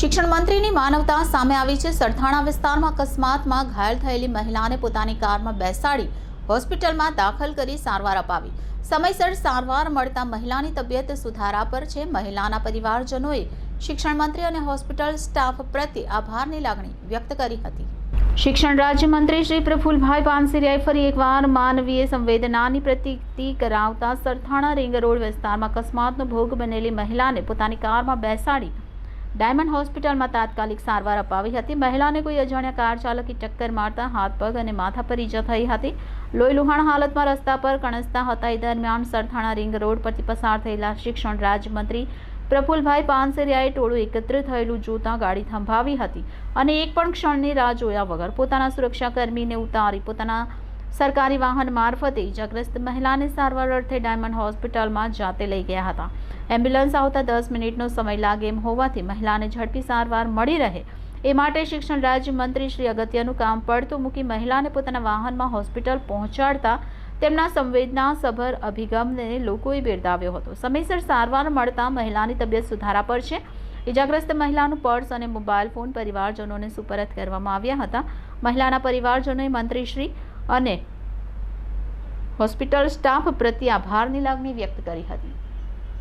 શિક્ષણ મંત્રીની માનવતા સામે આવી છે. સરથાણા વિસ્તારમાં અકસ્માતમાં ઘાયલ થયેલી મહિલાને પોતાની કારમાં બેસાડી હોસ્પિટલમાં દાખલ કરી સારવાર અપાવી. સમયસર સારવાર મળતા મહિલાની તબિયત સુધારા પર છે. મહિલાના પરિવારજનોએ શિક્ષણ મંત્રી અને હોસ્પિટલ સ્ટાફ પ્રત્યે આભારની લાગણી વ્યક્ત કરી હતી. શિક્ષણ રાજ્યમંત્રી શ્રી પ્રફુલભાઈ પાનસિરિયાએ ફરી એકવાર માનવીય સંવેદનાની પ્રતીતિ કરાવતા સરથાણા રિંગ રોડ વિસ્તારમાં અકસ્માતનો ભોગ બનેલી મહિલાને પોતાની કારમાં બેસાડી ડાયમંડ હોસ્પિટલમાં તાત્કાલિક સારવાર અપાવી હતી. મહિલાને કોઈ અજાણ્યા કાર ચાલકે ટક્કર મારતા હાથ, પગ અને માથા પર ઈજા થઈ હતી. લોહી લુહાણ હાલતમાં રસ્તા પર કણસતા હતા એ દરમિયાન સરથાણા રિંગ રોડ પરથી પસાર થયેલા શિક્ષણ રાજ્યમંત્રી પ્રફુલભાઈ પાનસેરિયાએ ટોળું એકત્ર થયેલું જોતા ગાડી થંભાવી હતી અને એક પણ ક્ષણની રાહ જોયા વગર પોતાના સુરક્ષાકર્મીને ઉતારી પોતાના સરકારી વાહન મારફતે ઇજાગ્રસ્ત મહિલાને સારવાર અર્થે ડાયમંડ હોસ્પિટલમાં જાતે લઈ ગયા હતા. એમ્બ્યુલન્સ આવતા દસ મિનિટનો સમય લાગે એમ હોવાથી મહિલાને ઝડપી સારવાર મળી રહે. એ માટે શિક્ષણ રાજ્યમંત્રી શ્રી અગત્યનું કામ પડતું મૂકી મહિલાને પોતાના વાહનમાં હોસ્પિટલ પહોંચાડતા તેમના સંવેદનાસભર અભિગમને લોકોએ બિરદાવ્યો હતો. સમયસર સારવાર મળતા મહિલાની તબિયત સુધારા પર છે. ઇજાગ્રસ્ત મહિલાનું પર્સ અને મોબાઈલ ફોન પરિવારજનોને સુપરત કરવામાં આવ્યા હતા. મહિલાના પરિવારજનોએ મંત્રીશ્રી અને હોસ્પિટલ સ્ટાફ પ્રત્યે આભારની લાગણી વ્યક્ત કરી હતી.